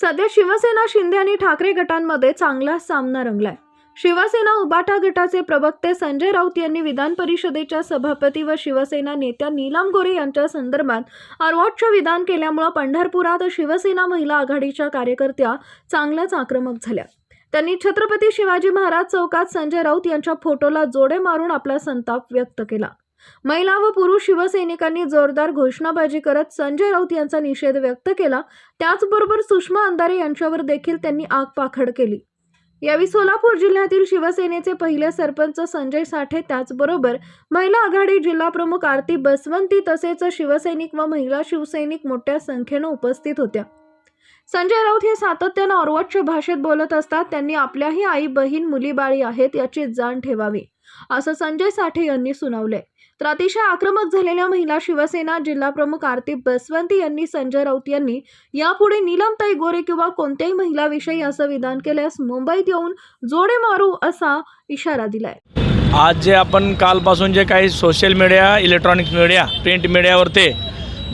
सध्या शिवसेना शिंदे आणि ठाकरे गटांमध्ये चांगला सामना रंगलाय. शिवसेना उबाटा गटाचे प्रवक्ते संजय राऊत यांनी विधान परिषदेच्या सभापती व शिवसेना नेत्या नीलम गोरे यांच्या संदर्भात अर्वोच्च विधान केल्यामुळे पंढरपुरात शिवसेना महिला आघाडीच्या कार्यकर्त्या चांगल्याच आक्रमक झाल्या. त्यांनी छत्रपती शिवाजी महाराज चौकात संजय राऊत यांच्या फोटोला जोडे मारून आपला संताप व्यक्त केला. महिला व पुरुष शिवसैनिकांनी जोरदार घोषणाबाजी करत संजय राऊत यांचा निषेध व्यक्त केला. त्याचबरोबर सुषमा अंधारे यांच्यावर देखील त्यांनी आगपाखड केली. यावेळी सोलापूर जिल्ह्यातील शिवसेनेचे पहिले सरपंच संजय साठे त्याचबरोबर महिला आघाडी जिल्हा प्रमुख आरती बसवंती तसेच शिवसैनिक व महिला शिवसैनिक मोठ्या संख्येनं उपस्थित होत्या. संजय राऊत हे सातत्यानं अर्वोच्च भाषेत बोलत असतात. त्यांनी आपल्याही आई बहीण मुलीबाळी आहेत याची जाण ठेवावी असं संजय साठे यांनी सुनावलंय. तर अतिशय आक्रमक झालेल्या महिला शिवसेना जिल्हाप्रमुख आरती बसवंती यांनी संजय राऊत यांनी यापुढे नीलमताई गोरे किंवा कोणत्याही महिलाविषयी असं विधान केल्यास मुंबईत येऊन जोडे मारू असा इशारा दिलाय. आज जे आपण कालपासून जे काही social media electronic media print मीडियावरती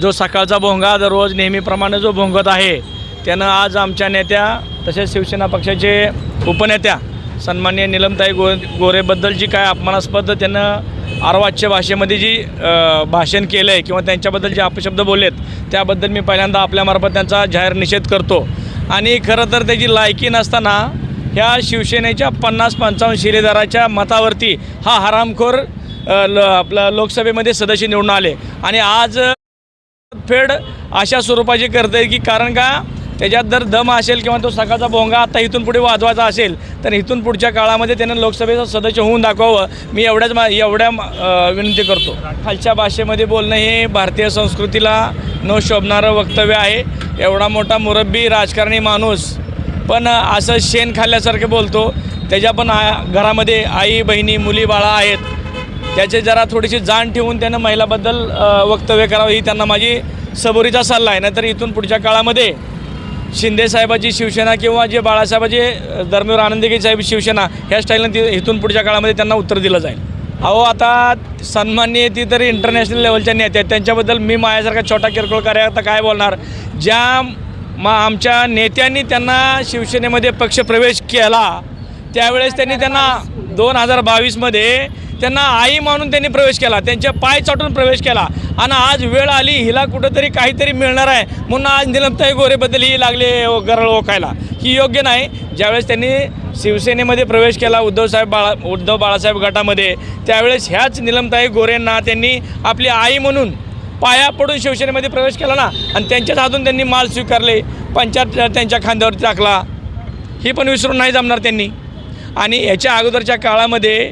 जो सकाळचा भोंगा दररोज नेहमीप्रमाणे जो भोंगत आहे त्यानं आज आमच्या नेत्या तसेच शिवसेना पक्षाचे उपनेत्या सन्मान्य निलमताई गो गोरेबद्दल जी काय अपमानास्पद त्यानं अर्वाच्य भाषेमध्ये जी भाषण केलं आहे किंवा त्यांच्याबद्दल जे अपशब्द बोललेत त्याबद्दल मी पहिल्यांदा आपल्यामार्फत त्यांचा जाहीर निषेध करतो. आणि खरं तर त्याची लायकी नसताना ह्या शिवसेनेच्या पन्नास पंचावन्न शिलेदाराच्या मतावरती हा हरामखोर ल आपलं लोकसभेमध्ये सदस्य निवडून आले. आणि आज फेड अशा स्वरूपाची करते की कारण का त्याच्यात जर दम असेल किंवा तो सकाळचा भोंगा आता इथून पुढे वाजवायचा असेल तर इथून पुढच्या काळामध्ये त्यानं लोकसभेचं सदस्य होऊन दाखवावं. मी एवढ्याच मा एवढ्या विनंती करतो. खालच्या भाषेमध्ये बोलणं हे भारतीय संस्कृतीला न शोभणारं वक्तव्य आहे. एवढा मोठा मुरब्बी राजकारणी माणूस पण असं शेण खाल्ल्यासारखं बोलतो. त्याच्या पण आ घरामध्ये आई बहिणी मुली बाळा आहेत. त्याचे जरा थोडीशी जाण ठेवून त्यानं महिलाबद्दल वक्तव्य करावं ही त्यांना माझी सबुरीचा सल्ला आहे. नाहीतर इथून पुढच्या काळामध्ये शिंदे साहेबाची शिवसेना किंवा जे बाळासाहेबाचे अ, आनंदगी साहेब शिवसेना ह्या स्टाईलनं ती इथून पुढच्या काळामध्ये त्यांना उत्तर दिलं जाईल. अहो आता सन्माननीय ती तरी इंटरनॅशनल लेवलच्या नेते आहेत. त्यांच्याबद्दल मी माझ्यासारखा छोटा किरकोळ कार्यकर्ता काय बोलणार? ज्या मा आमच्या नेत्यांनी त्यांना शिवसेनेमध्ये पक्षप्रवेश केला त्यावेळेस त्यांनी त्यांना दोन हजार बावीसमध्ये त्यांना आई मानून त्यांनी प्रवेश केला त्यांचे पाय चाटून प्रवेश केला. आणि आज वेळ आली हिला कुठंतरी काहीतरी मिळणार आहे. म्हणून आज निलमताई गोरेबद्दल ही लागले गरळ ओळखायला ही योग्य नाही. ज्यावेळेस त्यांनी शिवसेनेमध्ये प्रवेश केला उद्धवसाहेब बाळा उद्धव बाळासाहेब गटामध्ये त्यावेळेस ह्याच निलमताई गोरेंना त्यांनी आपली आई म्हणून पाया पडून शिवसेनेमध्ये प्रवेश केला ना आणि त्यांच्याच हातून त्यांनी माल स्वीकारले पंचायत त्यांच्या खांद्यावरती टाकला. ही पण विसरून नाही जमणार त्यांनी. आणि याच्या अगोदरच्या काळामध्ये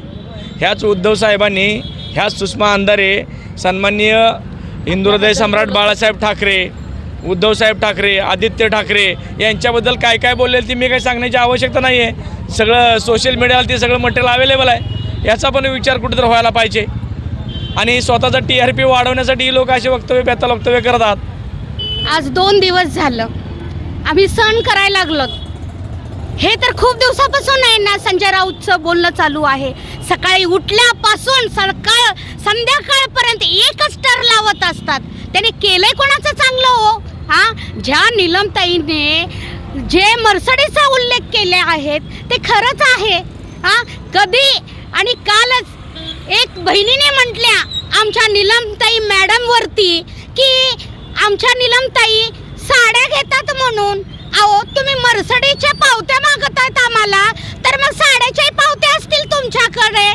ह्याच उद्धव साहेबांनी ह्याच सुषमा अंधारे सन्माननीय हिंदू हृदय सम्राट बाळासाहेब ठाकरे उद्धवसाहेब ठाकरे आदित्य ठाकरे यांच्याबद्दल काय काय बोललेलं ती मी काही सांगण्याची आवश्यकता नाही आहे सगळं सोशल मीडियाला ते सगळं मटेरियल अवेलेबल आहे. याचा पण विचार कुठेतरी व्हायला पाहिजे. आणि स्वतःचा टी आर पी वाढवण्यासाठी ही लोक असे वक्तव्य बेताल वक्तव्य करतात. आज दोन दिवस झालं. आम्ही सण करायला लागलो हे तर खूप दिवसापासून आहे ना संजय राऊतचं बोलणं चालू आहे. सकाळी उठल्यापासून सकाळ संध्याकाळपर्यंत एकच टर लावत असतात. त्याने केलंय कोणाचं चांगलं हो? हा? ज्या निलमताईने जे मर्सडीचा उल्लेख केले आहेत ते खरंच आहे. हा? कधी आणि कालच एक बहिणीने म्हटल्या आमच्या निलमताई मॅडमवरती की आमच्या निलमताई साड्या घेतात म्हणून. अहो तुम्ही मर्सडीच्या पावत्या मागतायत आम्हाला. तर मग साड्याच्याही पावत्या असतील तुमच्याकडे.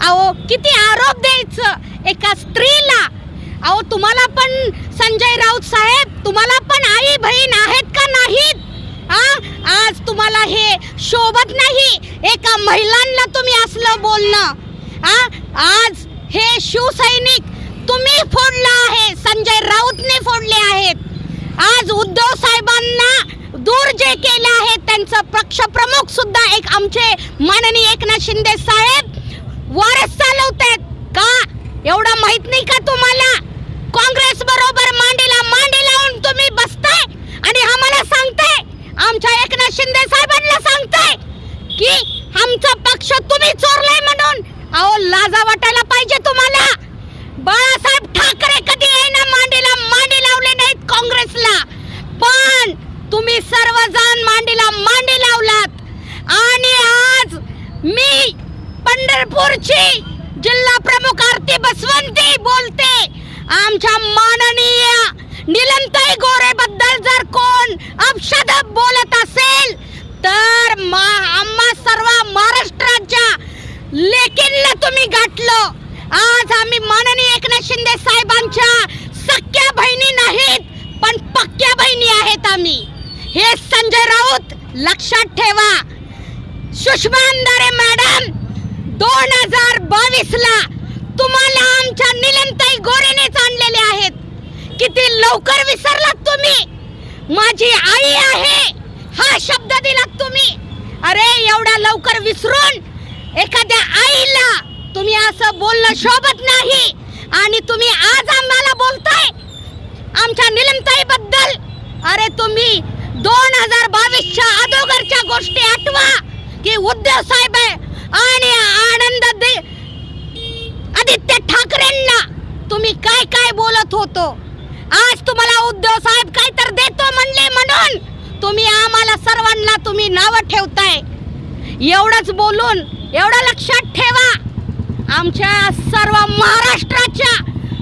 अहो किती आरोप द्यायचं. एका स्त्रीला. अहो तुम्हाला पण संजय राऊत साहेब तुम्हाला पण आई बहीण आहेत का नाहीत? आज तुम्हाला हे शोभत नाही. एका महिलांना तुम्ही असलं बोलणं. हा आज हे शिवसैनिक तुम्ही फोडलं आहे. संजय राऊतने फोडले आहेत. आज उद्धव साहेबांना दूर जे केलं आहे त्यांचं पक्ष प्रमुख सुद्धा एक आमचे माननीय एकनाथ शिंदे साहेब वारस चालवतात का? एवढं माहीत नाही का तुम्हाला? काँग्रेस बरोबर मांडीला मांडी लावून तुम्ही बसताय आणि आम्हाला सांगताय आमच्या एकनाथ शिंदे साहेबांना सांगताय की आमचा पक्ष तुम्ही चोरलाय म्हणून. अहो लाजा मातीला मांडी लावलात. आणि आज मी पंढरपूरची जिल्हा प्रमुख आरती बसवंती बोलते. आमच्या माननीय निलंताई गोरे बद्दल जर कोण अपशब्द बोलत असेल तर मा आम्हा सर्व महाराष्ट्राच्या लेकींना तुम्ही गाठलं. आज आम्ही माननीय एकनाथ शिंदे साहेबांच्या सख्या बहिणी नाहीत पण पक्क्या बहिणी आहेत आम्ही. हे संजय राऊत लक्षात ठेवा. सुषमा अंधारे मॅडम दोन हजार बावीस ला तुम्हाला आमच्या निलमताई गोरेनेच आणलेले आहेत. किती लवकर विसरलात तुम्ही? माझी आई आहे हा शब्द दिलात तुम्ही. अरे एवढा लवकर विसरून एखाद्या आईला तुम्ही असं बोलणं शोभत नाही आणि तुम्ही आज आम्हाला बोलताय आमच्या निलमताई बद्दल अरे तुम्ही दोन हजार बावीसच्या अगोदरच्या गोष्टी आठवा की उद्धव साहेब आहे आणि आनंद दे आदित्य ठाकरेंना तुम्ही काय काय बोलत होतो? आज तुम्हाला उद्धव साहेब काय तर देतो म्हणले म्हणून तुम्ही आम्हाला सर्वांना तुम्ही नावं ठेवताय. एवढंच बोलून एवढं लक्षात ठेवा. आमच्या सर्व महाराष्ट्राच्या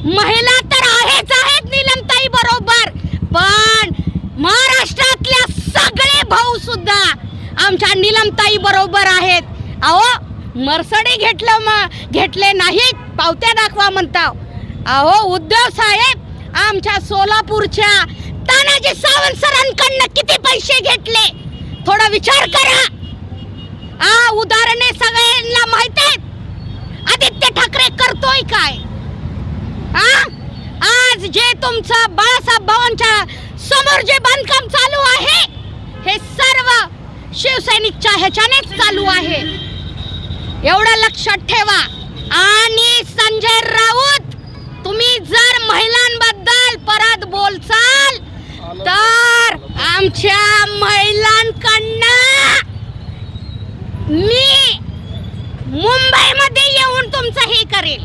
महिला तर आहेच आहेत निलमताई बरोबर. पण महाराष्ट्रातल्या सगळे भाऊ सुद्धा आमच्या निलमताई बरोबर आहेत. अहो मर्सडी घेतलं मग घेतले नाहीत पावत्या दाखवा म्हणता. अहो उद्धव साहेब आमच्या सोलापूरच्या तानाजी सावंत सरांकडनं किती पैसे घेतले? थोडा विचार करा. आ उदाहरणे सगळ्यांना माहीत आहेत? आदित्य ठाकरे करतोय काय? आ? आज जे तुमचं बाळासाहेब भावांच्या समोर जे बांधकाम चालू आहे हे सर्व शिवसैनिकच्या ह्याच्यानेच चालू आहे. एवढं लक्षात ठेवा. आणि संजय राऊत तुम्ही जर महिलांबद्दल परत बोलचाल तर आमच्या महिलांकडनं मी मुंबईमध्ये येऊन तुमचं हे करेल.